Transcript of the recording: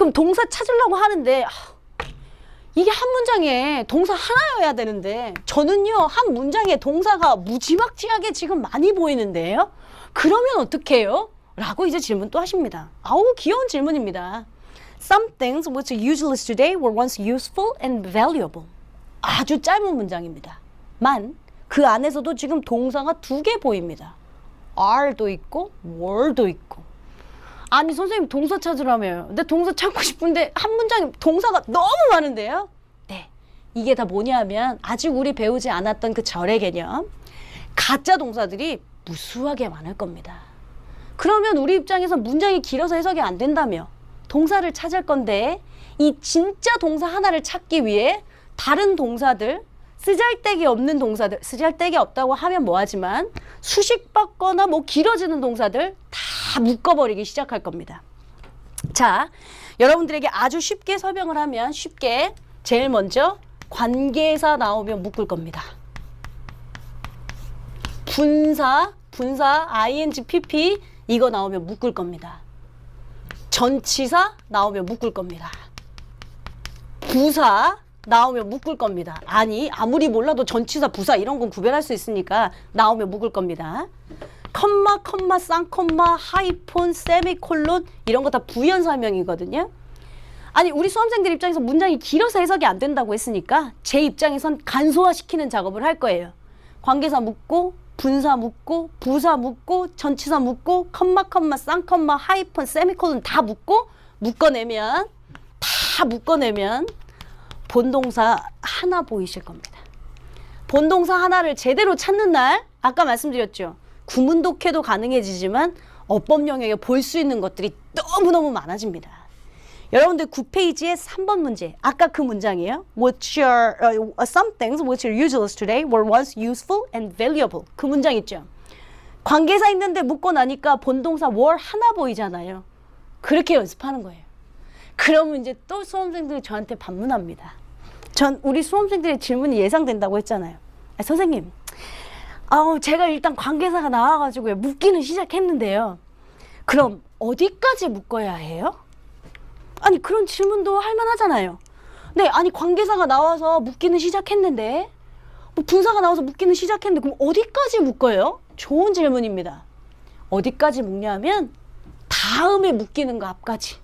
그럼 동사 찾으려고 하는데 아, 이게 한 문장에 동사 하나여야 되는데 저는요 한 문장에 동사가 무지막지하게 지금 많이 보이는데요. 그러면 어떡해요? 라고 이제 질문 또 하십니다. 아우 귀여운 질문입니다. Some things which are useless today were once useful and valuable. 아주 짧은 문장입니다. 만 그 안에서도 지금 동사가 두 개 보입니다. are도 있고 were도 있고. 아니 선생님 동사 찾으라며요. 근데 동사 찾고 싶은데 한 문장에 동사가 너무 많은데요. 네, 이게 다 뭐냐면 아직 우리 배우지 않았던 그 절의 개념, 가짜 동사들이 무수하게 많을 겁니다. 그러면 우리 입장에서 문장이 길어서 해석이 안 된다며 동사를 찾을 건데 이 진짜 동사 하나를 찾기 위해 다른 동사들 쓰잘데기 없는 동사들 쓰잘데기 없다고 하면 뭐하지만 수식 받거나 뭐 길어지는 동사들 다 묶어버리기 시작할 겁니다. 자, 여러분들에게 아주 쉽게 설명을 하면 쉽게 제일 먼저 관계사 나오면 묶을 겁니다. 분사, 분사, ing, pp 이거 나오면 묶을 겁니다. 전치사 나오면 묶을 겁니다. 부사 나오면 묶을 겁니다. 아니 아무리 몰라도 전치사, 부사 이런 건 구별할 수 있으니까 나오면 묶을 겁니다. 컴마, 컴마, 쌍컴마, 하이폰, 세미콜론 이런 거 다 부연 설명이거든요. 아니 우리 수험생들 입장에서 문장이 길어서 해석이 안 된다고 했으니까 제 입장에선 간소화시키는 작업을 할 거예요. 관계사 묶고 분사 묶고 부사 묶고 전치사 묶고 컴마 컴마 쌍컴마 하이폰 세미콜론 다 묶고 묶어내면 다 묶어내면 본동사 하나 보이실 겁니다. 본동사 하나를 제대로 찾는 날 아까 말씀드렸죠. 구문독해도 가능해지지만 어법 영역에 볼 수 있는 것들이 너무너무 많아집니다. 여러분들 9페이지의 3번 문제. 아까 그 문장이에요. Which are uh, some things which are useless today were once useful and valuable. 그 문장 있죠. 관계사 있는데 묶고 나니까 본동사 were 하나 보이잖아요. 그렇게 연습하는 거예요. 그러면 이제 또 수험생들이 저한테 반문합니다. 전 우리 수험생들의 질문이 예상된다고 했잖아요. 아, 선생님, 아우 제가 일단 관계사가 나와가지고 묶기는 시작했는데요. 그럼 어디까지 묶어야 해요? 아니 그런 질문도 할 만하잖아요. 네, 아니 관계사가 나와서 묶기는 시작했는데 뭐 분사가 나와서 묶기는 시작했는데 그럼 어디까지 묶어요? 좋은 질문입니다. 어디까지 묶냐면 다음에 묶이는 거 앞까지.